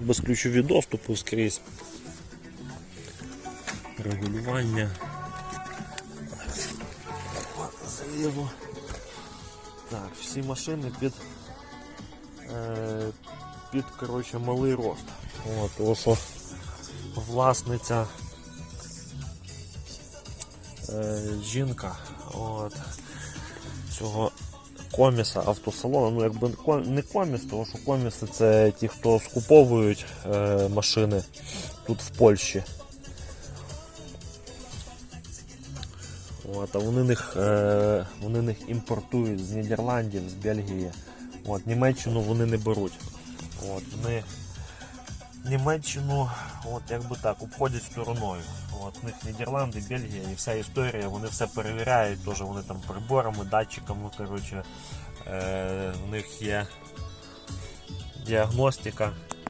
безключові доступи скрізь. Регулювання. Залізу. Так, всі машини під, е, під коротше, малий рост. От, тому що власниця е, жінка от, цього коміса автосалону. Ну, якби не коміс, тому що коміси це ті, хто скуповують е, машини тут в Польщі. От, а вони них, е, вони них імпортують з Нідерландів, з Бельгії. От, Німеччину вони не беруть. От, вони Німеччину, от якби так, обходять стороною. От, них Нідерланди, Бельгія і вся історія, вони все перевіряють, теж вони там приборами, датчиками, коротше, е, в них є діагностика